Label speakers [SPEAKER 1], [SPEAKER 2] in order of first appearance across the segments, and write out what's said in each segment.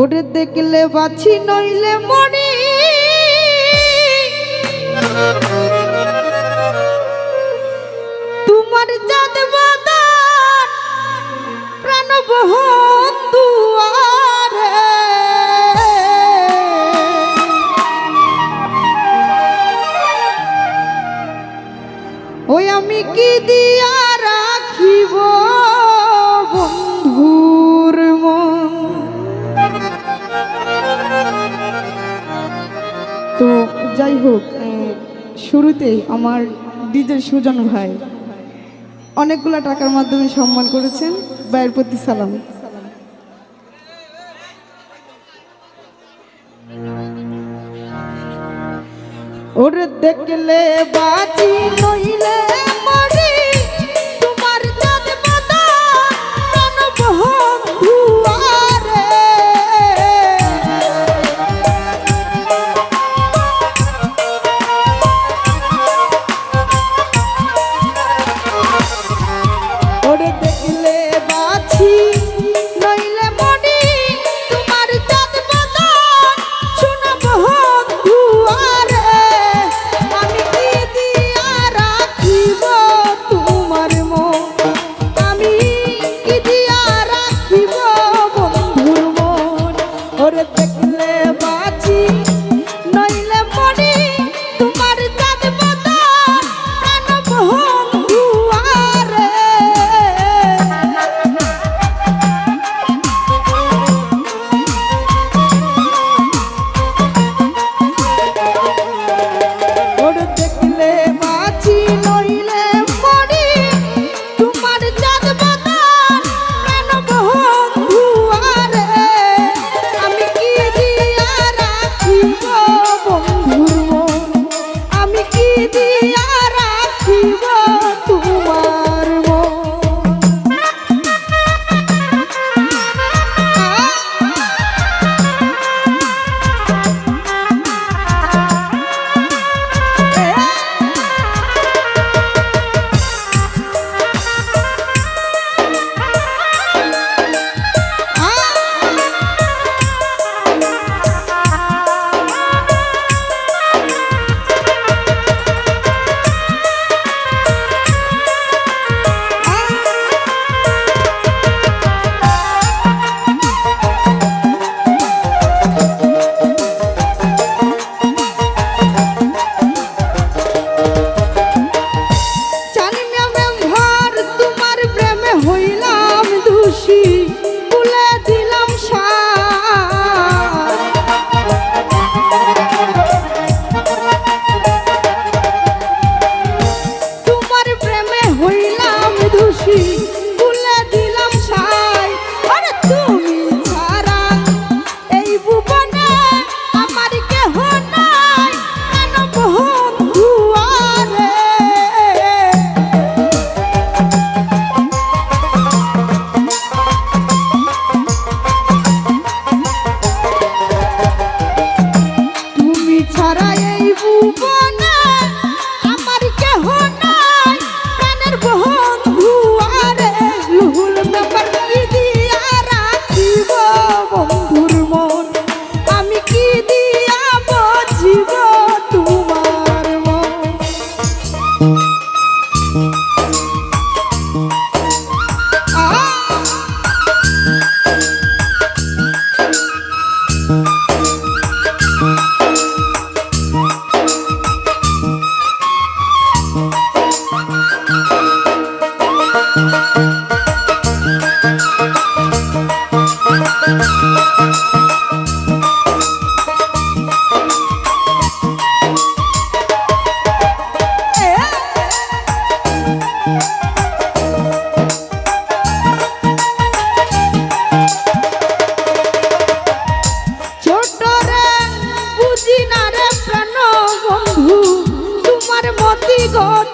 [SPEAKER 1] ওরে দেখলে বাছি নইলে মরি। তোমার চাঁদ বাদান প্রাণ বহন্দু যাই হোক শুরুতে আমার ডিজের সুজন ভাই অনেকগুলো টাকার মাধ্যমে সম্মান করেছেন। ভাইয়ের প্রতি সালাম। ওর দেখলে বাজি নইলে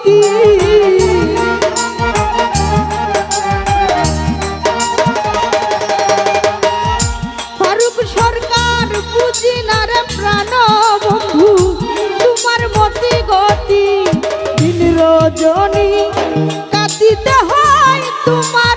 [SPEAKER 1] কি ফারুক সরকার বুঝি না রে প্রাণ বন্ধু হয় তোমার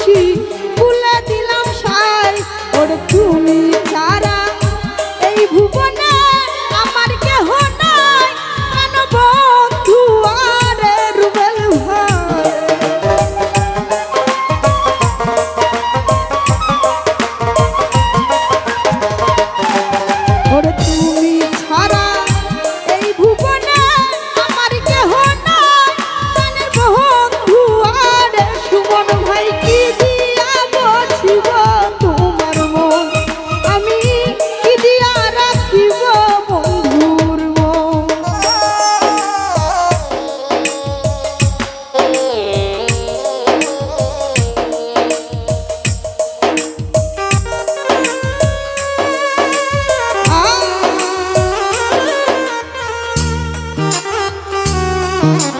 [SPEAKER 1] খুশি ভুলে দিলাম সাই ওর তুমি Mm-hmm.